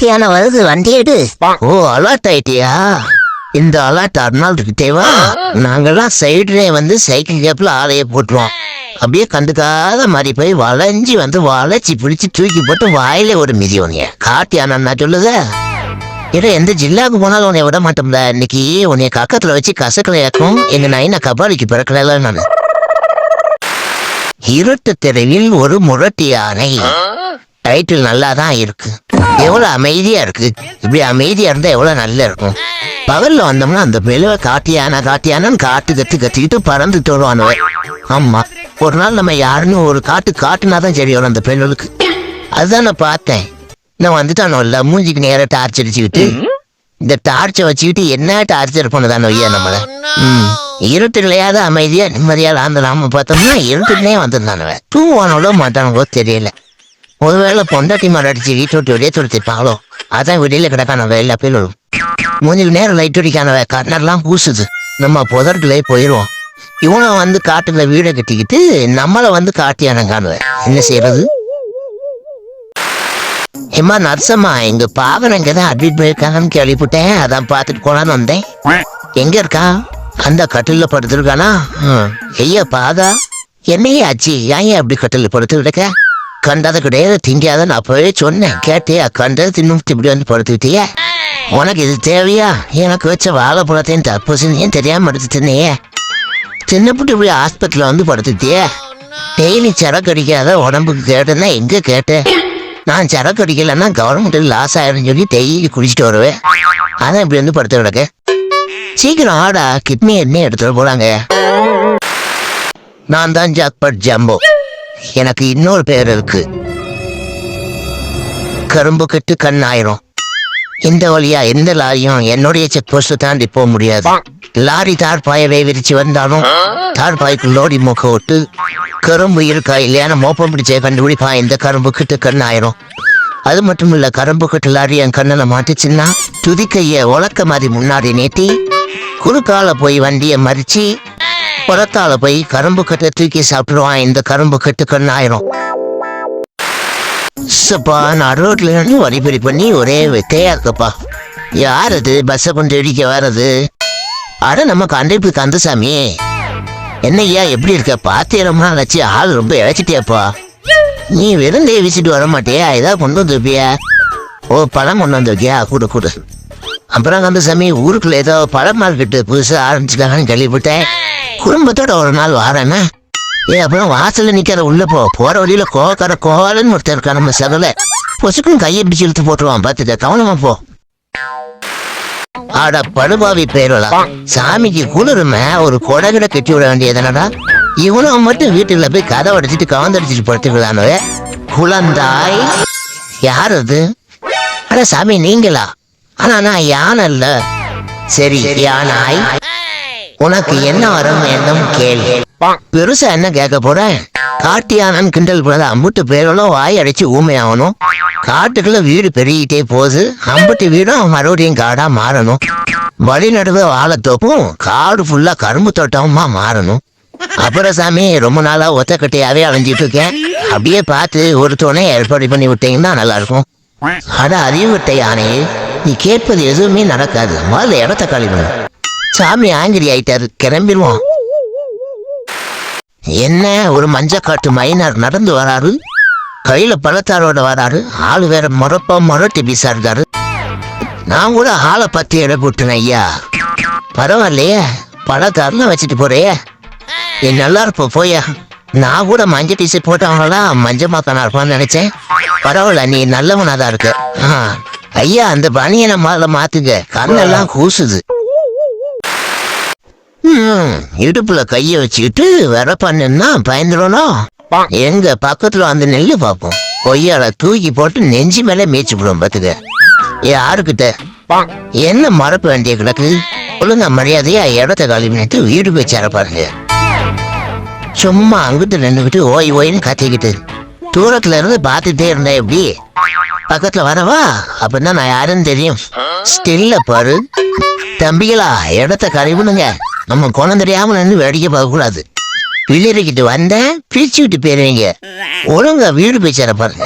காட்டியான வருது வண்டி எடு. ஓ அலர்ட் ஆயிட்டியா? இந்த அலர்ட் அர்னால் கிட்டேவா நாங்கெல்லாம் சைடுலே வந்து சைக்கிள் கேப்ல ஆளைய போட்டுருவோம். அப்படியே கண்டுக்காத மாதிரி போய் வளைஞ்சி வந்து வளைச்சி பிடிச்சி தூக்கி போட்டு வாயில ஒரு மிதி உனைய காட்டியானா சொல்லுத. இட எந்த ஜில்லாவுக்கு போனாலும் உன்னை விட மாட்டோம்ல. இன்னைக்கு உன்னைய கக்கத்துல வச்சு கசக்கலையாக்கும் எங்க நைனா கபாலிக்கு பிறக்கல நான். இருட்டு தெருவில் ஒரு முரட்டு யானை டைட்டில் நல்லா தான் இருக்கு. எவ்வளோ அமைதியாக இருக்கு. இப்படி அமைதியாக இருந்தால் எவ்வளோ நல்லா இருக்கும். பகலில் வந்தோம்னா அந்த மெழுவை காட்டியானா காட்டியானன்னு காட்டு கத்து கத்திக்கிட்டு பறந்துட்டு வருவானுவை ஆமாம் ஒரு நாள் நம்ம யாருன்னு ஒரு காட்டு காட்டுனா தான் சரி வரும் அந்த பெண்களுக்கு அதுதான் நான் பார்த்தேன். நான் வந்துட்டானோ இல்ல மூஞ்சிக்கு நேராக டார்ச் அடிச்சுக்கிட்டு. இந்த டார்ச்சை வச்சுக்கிட்டு என்ன டார்ச்சர் பண்ணுதான் ஐயா நம்மளை. ம். இருட்டுலையாத அமைதியாக நிம்மதியாக அந்த நாம பார்த்தோம்னா இருட்டுலேயே வந்திருந்தானுவன் தூவானோட மாட்டானுங்களோ தெரியல. ஒருவேளை பொண்டாட்டி மரம் வீட்டு விட்டு வெளியே துடுத்திருப்பாங்களோ அதான் வெளியில கிடக்கான வெளில பிள்ளும் மூஞ்சிக்கு நேரம் லைட் அடிக்கான கண்ணெல்லாம் பூசுது. நம்ம புதற்குள்ளே போயிடுவோம் இவனை வந்து காட்டுல வீடை கட்டிக்கிட்டு நம்மளை வந்து காட்டியானங்கானுவ என்ன செய்யறது? ஏமா நர்சம்மா எங்க பாவன் இங்க தான் அட்மிட் பண்ணிருக்காங்கன்னு கேள்விப்பட்டேன். அதான் பார்த்துட்டு போனான்னு வந்தேன். எங்க இருக்கா? அந்த கட்டில படுத்துருக்கானா? ஐயா பாதா. என்னையே ஆச்சு? ஏன் ஏன் அப்படி கட்டில படுத்து கிடக்க? கண்டதை கிடையாது திங்காத நான் அப்பவே சொன்னேன். கேட்டியா கண்டதை தின்னுட்டு இப்படி வந்து படுத்துக்கிட்டியே? உனக்கு இது தேவையா? எனக்கு வச்ச வாழைப்பழத்தையும் தப்பு செஞ்சேன் தெரியாம எடுத்து தின்னையே சின்னப்பட்டு இப்படி ஆஸ்பத்திரியில் வந்து படுத்துட்டியே டெய்லி சரக்கு அடிக்காத உடம்புக்கு கேட்டேன்னா எங்க கேட்டேன் நான் சரக்கு அடிக்கலைன்னா கவர்மெண்ட் லாஸ் ஆயிரும் சொல்லி டெய்லி குடிச்சிட்டு வருவேன். அதான் இப்படி வந்து படுத்து கிடக்க. சீக்கிரம் ஆடா கிட்னி என்ன எடுத்துட்டு போறாங்க நான் தான் ஜாக்பட் ஜம்போ. எனக்கு இன்னொரு பேர் இருக்கு. கரும்பு கட்டு கண் ஆயிரும் இந்த வழியா எந்த லாரியும் என்னுடைய செக் போஸ்ட் தாண்டி போக முடியாது. லாரி தார்பாயவை விரிச்சு வந்தாலும் தார்பாய்க்கு லோடி மூக்க விட்டு கரும்பு இருக்கா இல்லையான மோப்பம் பிடிச்சே கண்டுபிடிப்பா இந்த கரும்பு கிட்டு கண் ஆயிரும் அது மட்டும் இல்ல கரும்பு கட்டு லாரி என் கண்ணில் மாட்டுச்சுன்னா துதிக்கைய உலக்க மாதிரி முன்னாடி நீட்டி குறுக்கால போய் வண்டியை மறிச்சு புறத்தால போய் கரும்பு கட்டை தூக்கி சாப்பிடுவான் இந்த கரும்பு கட்டு கண் ஆயிரும். சப்பா நான் ரோட்ல இருந்து வரிபறி பண்ணி ஒரே வெக்கையாக்கப்பா யார் அது? பஸ்ஸை கொண்டு இடிக்க வர்றது? அட நம்ம கண்டிப்பு கந்தசாமி என்னய்யா எப்படி இருக்க? பாத்திரமா வச்சு ஆள் ரொம்ப இழைச்சிட்டியாப்பா. நீ வெறும் வீசிட்டு வர மாட்டியா? ஏதாவது கொண்டு வந்துருப்பியா? ஓ பழம் கொண்டு வந்திருக்கியா? கூடு கூடு. அப்புறம் கந்தசாமி ஊருக்குள்ள ஏதோ பழம் மார்க்கெட்டு புதுசாக ஆரம்பிச்சிருக்காங்கன்னு கேள்விப்பட்டேன். குடும்பத்தோட ஒரு நாள் வாரேன்னா ஏ அப்புறம் வாசல்ல நிக்கிற உள்ள போ. போற வழியில கோவக்கார கோவாலன்னு ஒருத்தர் இருக்கா நம்ம சகல பொசுக்கும் கையை பிடிச்சு இழுத்து போட்டுருவான். பார்த்துக்க கவனமா போ. ஆட படுபாவி பேரலா. சாமிக்கு குளிருமே ஒரு கொடகிட கட்டி விட வேண்டியதுனடா இவனும் மட்டும் வீட்டுல போய் கதை உடைச்சிட்டு கவர்ந்தடிச்சிட்டு படுத்துக்கலானோ குழந்தாய். யார் அது? அட சாமி நீங்களா? ஆனா நான் யானை இல்ல சரி யானாய்? உனக்கு என்ன வரும் என்னும் கேள்வி பெருசா என்ன கேட்க போற? காட்டியானன் கிண்டல் பண்ண அம்புட்டு பேரெல்லாம் வாய் அடைச்சு ஊமையாகணும். காட்டுக்குள்ள வீடு பெருகிட்டே போகுது. அம்புட்டு வீடும் மறுபடியும் காடா மாறணும். வழி நடுவே வாழைத்தோப்பும் காடு ஃபுல்லா கரும்பு தோட்டமா மாறணும். அப்புறம் சாமி ரொம்ப நாளா ஒத்தக்கட்டையாவே அலைஞ்சிட்டு இருக்கேன். அப்படியே பார்த்து ஒரு துணை ஏற்பாடு பண்ணி விட்டீங்கன்னா நல்லா இருக்கும் அட அறிவுட்டை யானையே நீ கேட்பது எதுவுமே நடக்காது. முதல்ல இடத்த கழிவு சாமி ஆங்கிரி ஆயிட்டாரு. கிளம்பிடுவோம். என்ன ஒரு மஞ்சக்காட்டு மைனார் நடந்து வராரு? கையில பழத்தாரோட வராரு. ஆளு வேற முறப்பா முரட்டி பீசா நான் கூட ஆளை பத்தி இட போட்டுனேன் ஐயா. பரவாயில்லையே பழத்தாருன்னு வச்சுட்டு போறியே என் நல்லா இருப்ப போயா. நான் கூட மஞ்சள் டிசி போட்டவங்களா மஞ்சள் மாத்தானா இருப்பான்னு நினைச்சேன். பரவாயில்ல நீ நல்லவனா தான் இருக்க ஐயா அந்த பனியனை முதல்ல மாத்துங்க. கண்ணெல்லாம் கூசுது. இடுப்புல கைய வச்சுக்கிட்டு வர பண்ணுன்னா பயந்துடணும் எங்க பக்கத்துல வந்து நெல்லு பார்ப்போம் கொய்யால தூக்கி போட்டு நெஞ்சு மேல மேய்ச்சி விடுவோம் பாத்துக்க. யாருக்கிட்ட என்ன மறப்ப வேண்டிய கிடக்கு? ஒழுங்கா மரியாதையா இடத்த காலி பண்ணிட்டு வீடு போய் சேர பாருங்க. சும்மா அங்கிட்டு நின்றுக்கிட்டு ஓய் ஓய்னு கத்திக்கிட்டு. தூரத்துல இருந்து பார்த்துட்டே இருந்தேன் எப்படி? பக்கத்துல வரவா? அப்படின்னா நான் யாருன்னு தெரியும். ஸ்டில்ல பாரு. தம்பிகளா இடத்த கழிவுனுங்க நம்ம குணம் தெரியாம நின்று வேடிக்கை பார்க்கக்கூடாது பிள்ளைகிட்ட வந்தேன் பிரிச்சு விட்டு போயிருவீங்க. ஒழுங்கா வீடு போய் சேர பாருங்க.